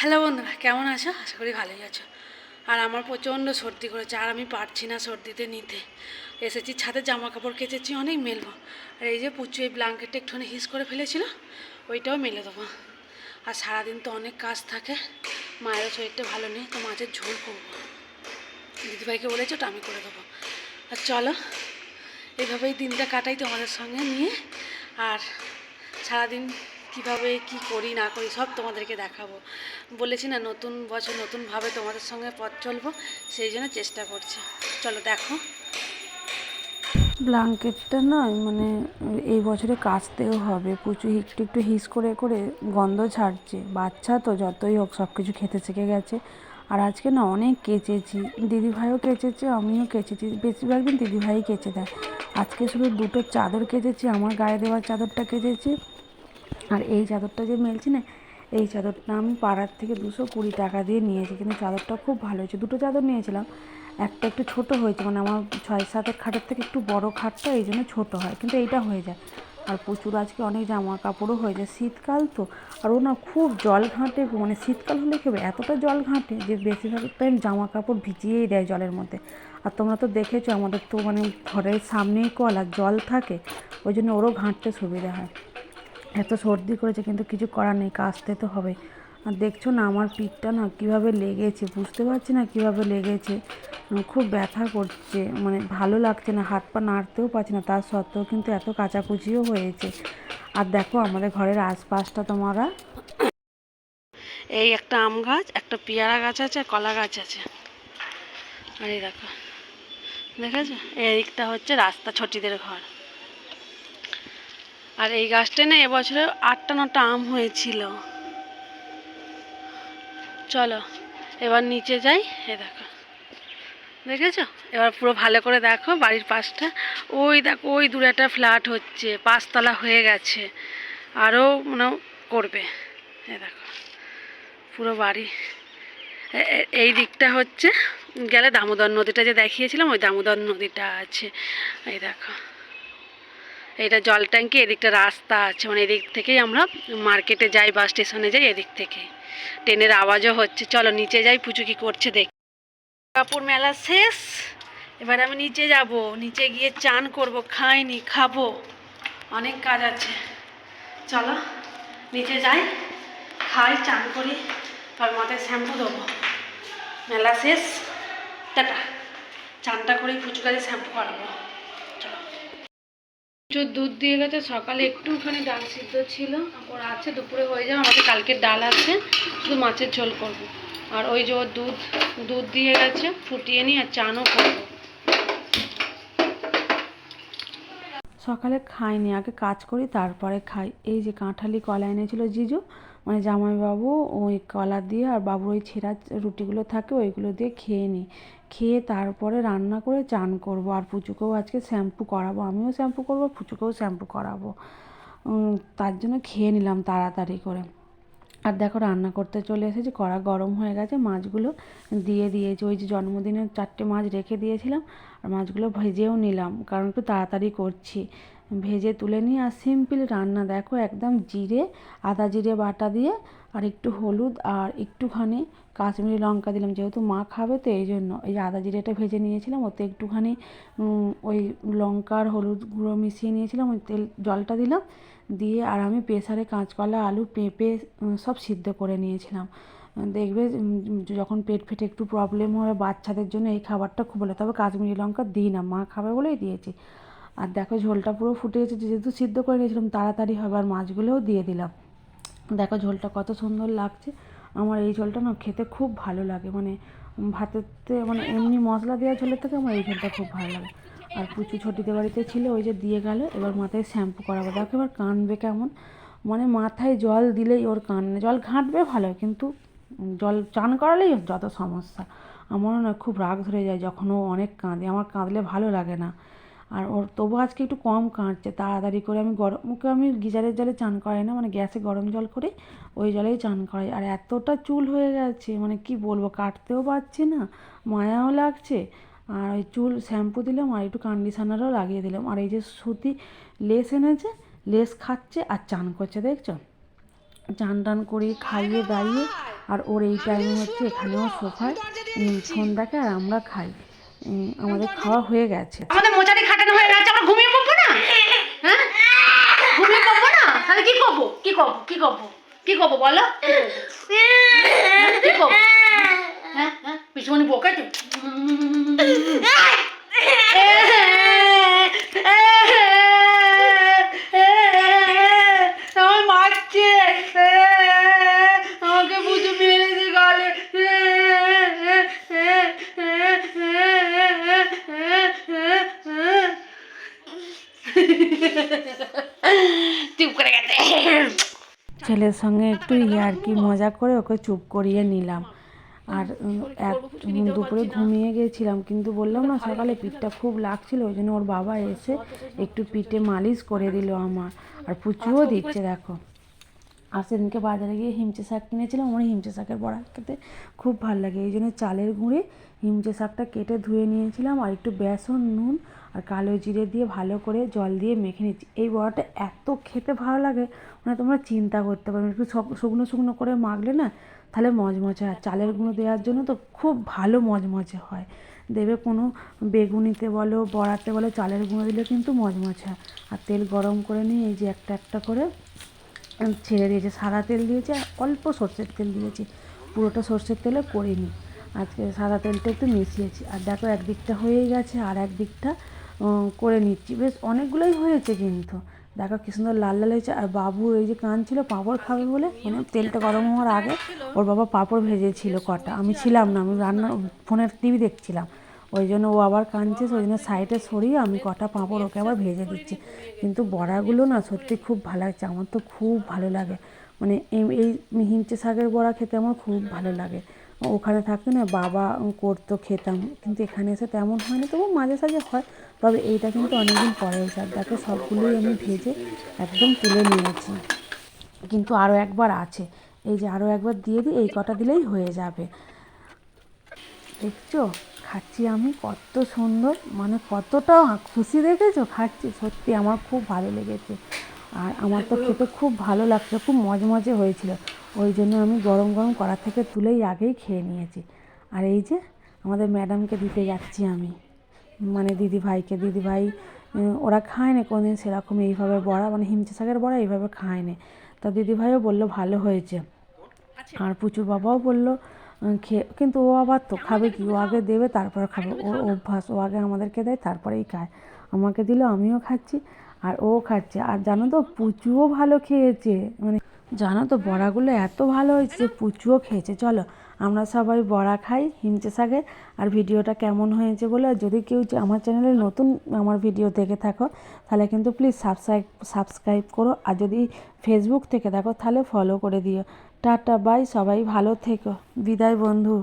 Hello বন্ধুরা, কেমন আছো? আশা করি ভালোই আছো। আর আমার প্রচণ্ড সর্দি করেছে, আর আমি পারছি না সর্দিতে নিতে। এসেছি ছাদে জামা কাপড় কেচেছি, অনেক মেলবো। আর এই যে পুচু এই ব্ল্যাঙ্কেটটা একটুখানি হিস করে ফেলেছিল, ওইটাও মেলে দেবো। আর সারাদিন তো অনেক কাজ থাকে, মায়েরও শরীরটা ভালো নেই, তো মাছের ঝোল করব। দিদিভাইকে বলেছে ওটা আমি করে দেবো। আর চলো এইভাবেই দিনটা কাটাই তোমাদের সঙ্গে নিয়ে। আর সারাদিন কীভাবে, কি করি, না করি, সব তোমাদেরকে দেখাবো। বলেছি না, নতুন বছর, নতুনভাবে তোমাদের সঙ্গে পথ চলবো, সেই জন্য চেষ্টা করছি। চলো, দেখো। ব্ল্যাঙ্কেটটা নয় মানে এই বছরে কাচতেও হবে। প্রচুর একটু একটু হিস করে করে গন্ধ ছাড়ছে বাচ্চা তো, যতই হোক সব কিছু খেতে শিখে গেছে। আর আজকে না অনেক কেচেছি। দিদিভাইও কেচেছে, আমিও কেচেছি। বেশিরভাগ দিন দিদিভাই কেচে দেয়। আজকে শুধু দুটো চাদর কেচেছি, আমার গায়ে দেওয়ার চাদরটা কেচেছি। আর এই চাদরটা যে মেলছি না, এই চাদরটা আমি পাড়ার থেকে দুশো কুড়ি টাকা দিয়ে নিয়েছি, কিন্তু চাদরটা খুব ভালো হয়েছে। দুটো চাদর নিয়েছিলাম, একটা একটু ছোট হয়েছে মানে আমার ছয় সাতের খাটের থেকে একটু বড় খাটটা এই জন্য ছোটো হয়, কিন্তু এইটা হয়ে যায়। আর প্রচুর আজকে অনেক জামা কাপড়ও হয়ে যায়, শীতকাল তো, আর ও না খুব জল ঘাঁটে মানে শীতকাল হলে কি এতটা জল ঘাঁটে যে বেশিরভাগ টাইম জামা কাপড় ভিজিয়েই দেয় জলের মধ্যে। আর তোমরা তো দেখেছ, আমাদের তো মানে ঘরের সামনেই কল আর জল থাকে, ওই জন্য ওরও ঘাঁটতে সুবিধা হয়। এত সর্দি করেছে, কিন্তু কিছু করার নেই কাচতে তো হবে। আর দেখছ না, আমার পিঠটা না কীভাবে লেগেছে, বুঝতে পারছি না কীভাবে লেগেছে। খুব ব্যথা করছে মানে ভালো লাগছে না, হাত পা নাড়তেও পারছি না, তার সত্ত্বেও কিন্তু এত কাচাকুচিও হয়েছে। আর দেখো, আমাদের ঘরের আশপাশটা তোমরা। এই একটা আম গাছ, একটা পেয়ারা গাছ আছে কলা গাছ আছে। আর এই দেখো, দেখেছ? এই দিকটা হচ্ছে রাস্তা, ছটিদের ঘর। আর এই গাছটা না এবছরে আটটা নটা আম হয়েছিল। চলো, এবার নিচে যাই, এ দেখো। দেখেছ? এবার পুরো ভালো করে দেখো বাড়ির পাশটা। ওই দেখো, ওই দূরে একটা ফ্ল্যাট হচ্ছে, পাঁচতলা হয়ে গেছে। আরও মানে করবে। এ দেখো, পুরো বাড়ি। এই দিকটা হচ্ছে, গেলে দামোদর নদীটা যে দেখিয়েছিলাম, ওই দামোদর নদীটা আছে। এই দেখো। এটা জল ট্যাঙ্কি এদিকটা রাস্তা আছে মানে এদিক থেকেই আমরা মার্কেটে যাই, বাস স্টেশনে যাই এদিক থেকে। ট্রেনের আওয়াজও হচ্ছে। চলো, নিচে যাই পুচু কি করছে দেখ। কাপড় মেলা শেষ। এবার আমি নিচে যাব। নিচে গিয়ে চান করব, খাইনি, খাব। অনেক কাজ আছে। চলো, নিচে যাই, খাই, চান করি আর মাথায় শ্যাম্পু দেবো। মেলা শেষ। টাটা। চানটা করেই পুচু কাজে শ্যাম্পু করাবো। প্রচুর দুধ দিয়ে গেছে, সকালে একটুখানি ডাল সিদ্ধ ছিল ওর আছে, দুপুরে হয়ে যাবে, আমাদের কালকে ডাল আছে, শুধু মাছের ঝোল করব। আর ওই যে দুধ দুধ দিয়ে গেছে, ফুটিয়ে নিই আর চানও করব। সকালে খাইনি, আগে কাজ করি, তারপরে খাই। এই যে কাঁঠালি, কলা এনেছিল জিজু মানে জামাইবাবু ওই কলা দিয়ে আর বাবুর ওই ছেঁড়া রুটিগুলো থাকে ওইগুলো দিয়ে খেয়ে নিই। খেয়ে তারপরে রান্না করে চান করব। আর পুচুকেও আজকে শ্যাম্পু করাবো, আমিও শ্যাম্পু করব, পুচুকেও শ্যাম্পু করাবো। তার জন্য খেয়ে নিলাম তাড়াতাড়ি করে। আর দেখো রান্না করতে চলে এসেছি, কড়া গরম হয়ে গেছে, মাছগুলো দিয়ে দিয়েছি। ওই যে জন্মদিনের চারটে মাছ রেখে দিয়েছিলাম, আর মাছগুলো ভেজেও নিলাম, কারণ একটু তাড়াতাড়ি করছি। ভেজে তুলে নিয়ে আর সিম্পল রান্না, দেখো একদম জিরে, আদা জিরে বাটা দিয়ে আর একটু হলুদ আর একটুখানি কাশ্মীরি লঙ্কা দিলাম, যেহেতু মা খাবে তো এই জন্য। এই আদা জিরেটা ভেজে নিয়েছিলাম, ওতে একটুখানি ওই লঙ্কা আর হলুদ গুঁড়ো মিশিয়ে নিয়েছিলাম, ওই তেল, জলটা দিলাম। দিয়ে আর আমি প্রেসারে কাঁচকলা, আলু পেঁপে সব সিদ্ধ করে নিয়েছিলাম। দেখবে যখন পেট ফেটে একটু প্রবলেম হয় বাচ্চাদের জন্য এই খাবারটা খুব ভালো। তবে কাশ্মীরি লঙ্কা দিই না, মা খাবে বলেই দিয়েছি। আর দেখো ঝোলটা পুরো ফুটে গেছে, যেহেতু সিদ্ধ করে নিয়েছিলাম, তাড়াতাড়ি হবে, আর মাছগুলোও দিয়ে দিলাম। দেখো ঝোলটা কত সুন্দর লাগছে। আমার এই ঝোলটা না খেতে খুব ভালো লাগে। মানে ভাতেতে মানে এমনি মশলা দেওয়া ঝোলের থেকে আমার এই ঝোলটা খুব ভালো লাগে। আর পুচু ছটিতে বাড়িতে ছিল, ওই যে দিয়ে গেল, এবার মাথায় শ্যাম্পু করাবো। দেখো এবার কানবে কেমন। মানে মাথায় জল দিলেই ওর কানে জল ঘাঁটবে ভালো কিন্তু জল চান করালেই যত সমস্যা। আমারও না খুব রাগ ধরে যায় যখন ও অনেক কাঁদে। আমার কাঁদলে ভালো লাগে না। আর ওর তবু আজকে একটু কম কাঁদছে, তাড়াতাড়ি করে আমি গরম, ওকে আমি গিজারের জলে চান করাই না মানে গ্যাসে গরম জল করে ওই জলেই চান করাই। আর এতটা চুল হয়ে গেছে মানে কি বলব, কাটতেও পারছি না, মায়াও লাগছে। আর ওই চুল শ্যাম্পু দিলাম আর একটু কন্ডিশনারও লাগিয়ে দিলাম। আর এই যে সুতি লেস এনেছে, লেস খাচ্ছে আর চান করছে, দেখছ? চান টান করে, খাইয়ে দাইয়ে, আর ওর এই টাইমে হচ্ছে এখানেও সোফায় দেখে আর আমরা খাই। আমাদের খাওয়া হয়ে গেছে। আমাদের মোচারি খাটানো হয়ে গেছে আমরা ঘুমিয়ে পড়ব না? হ্যাঁ? ঘুমিয়ে পড়ব না? তাহলে কি করব? কি করব? কি করব? কি করব বলো? কি করব? হ্যাঁ হ্যাঁ পিছুমনি বোকা তো আমার মারছে আমাকে বুঝে মেরেছে গালে চুপ করে গেছে ছেলের সঙ্গে একটু ইয়ার্কি মজা করে ওকে চুপ করিয়ে নিলাম। আর এক দুপুরে ঘুমিয়ে গেছিলাম কিন্তু বললাম না সকালে পিঠটা খুব লাগছিল ওই জন্য ওর বাবা এসে একটু পিঠে মালিশ করে দিল আমার। আর পুচুও দিচ্ছে দেখো। আর সেদিনকে বাজারে গিয়ে হিমচে শাক কিনেছিলাম আমার হিমচে শাকের বড়া খেতে খুব ভালো লাগে। এই জন্য চালের গুঁড়ে হিমচে শাকটা কেটে ধুয়ে নিয়েছিলাম আর একটু বেসন নুন আর কালো জিরে দিয়ে ভালো করে জল দিয়ে মেখে নিচ্ছি। এই বড়াটা এত খেতে ভালো লাগে মানে তোমরা চিন্তা করতে পারবে। একটু শুকনো শুকনো করে মাখলে না, তাহলে মজমজে হয়। চালের গুঁড়ো দেওয়ার জন্য তো খুব ভালো মজমজে হয়। দেবে কোনো বেগুনিতে বলো, বড়াতে বলো, চালের গুঁড়ো দিলে কিন্তু মজমজে আর তেল গরম করে নিয়ে এই যে একটা একটা করে ছেড়ে দিয়েছে। সাদা তেল দিয়েছে আর অল্প সর্ষের তেল দিয়েছি। পুরোটা সর্ষের তেলে করিনি। আজকে সাদা তেলটা একটু মিশিয়েছি। আর দেখো একদিকটা হয়েই গেছে আর একদিকটা করে নিচ্ছি। বেশ, অনেকগুলোই হয়েছে কিন্তু। দেখো কি সুন্দর লাল লাল হয়েছে। আর বাবু এই যে কান ছিল পাঁপড় খাবে বলে। মানে তেলটা গরম হওয়ার আগে ওর বাবা পাঁপড় ভেজেছিল কটা। আমি ছিলাম না, আমি রান্না, ফোনের টিভি দেখছিলাম। ওই জন্য ও আবার কাঁদছে ওই জন্য সাইডে সরিয়ে আমি কটা পাঁপড় ওকে আবার ভেজে দিচ্ছি। কিন্তু বড়াগুলো না সত্যি খুব ভালো লাগছে, আমার তো খুব ভালো লাগে। মানে এই হিমচে শাকের বড়া খেতে আমার খুব ভালো লাগে। ওখানে থাকতে না, বাবা করতো খেতাম, কিন্তু এখানে এসে তেমন হয়নি, তবু মাঝে সাঝে হয়। তবে এইটা কিন্তু অনেকদিন পরে হয়েছে আর দেখো সবগুলোই আমি ভেজে একদম তুলে নিয়েছি। কিন্তু আরও একবার আছে। এই যে আরও একবার দিয়ে দিই, এই কটা দিলেই হয়ে যাবে। দেখছ? খাচ্ছি আমি কত সুন্দর মানে কতটা খুশি দেখেছ? খাচ্ছি, সত্যি আমার খুব ভালো লেগেছে। আর আমার তো খেতে খুব ভালো লাগছে, খুব মজমজে হয়েছিল। ওই জন্য আমি গরম গরম কড়া থেকে তুলেই আগেই খেয়ে নিয়েছি। আর এই যে আমাদের ম্যাডামকে দিতে যাচ্ছি আমি। মানে দিদি ভাইকে দিদি ভাই ওরা খায় না কোনোদিন সেরকম এইভাবে বড়া মানে হিমচে শাকের বড়া এইভাবে খায় না তা দিদি ভাইও বলল ভালো হয়েছে। আর পুচুর বাবাও বলল খেয়ে কিন্তু ও আবার তো খাবে কি? ও আগে দেবে, তারপর খাবে। ওর অভ্যাস, ও আগে আমাদেরকে দেয়, তারপরেই খায়। আমাকে দিল, আমিও খাচ্ছি, আর ও খাচ্ছে। আর জানো তো, পুচুও ভালো খেয়েছে। মানে জানো তো, বড়াগুলো এত ভালো হয়েছে পুচুও খেয়েছে। চলো আমরা সবাই বড়া খাই হিমচে শাকে। আর ভিডিওটা কেমন হয়েছে বলে, আর যদি কেউ আমার চ্যানেলে নতুন আমার ভিডিও দেখে থাকো, তাহলে কিন্তু প্লিজ সাবস্ক্রাইব সাবস্ক্রাইব করো। আর যদি ফেসবুক থেকে থাকো তাহলে ফলো করে দিও। টাটা বাই সবাই ভালো থেকো। বিদায় বন্ধু।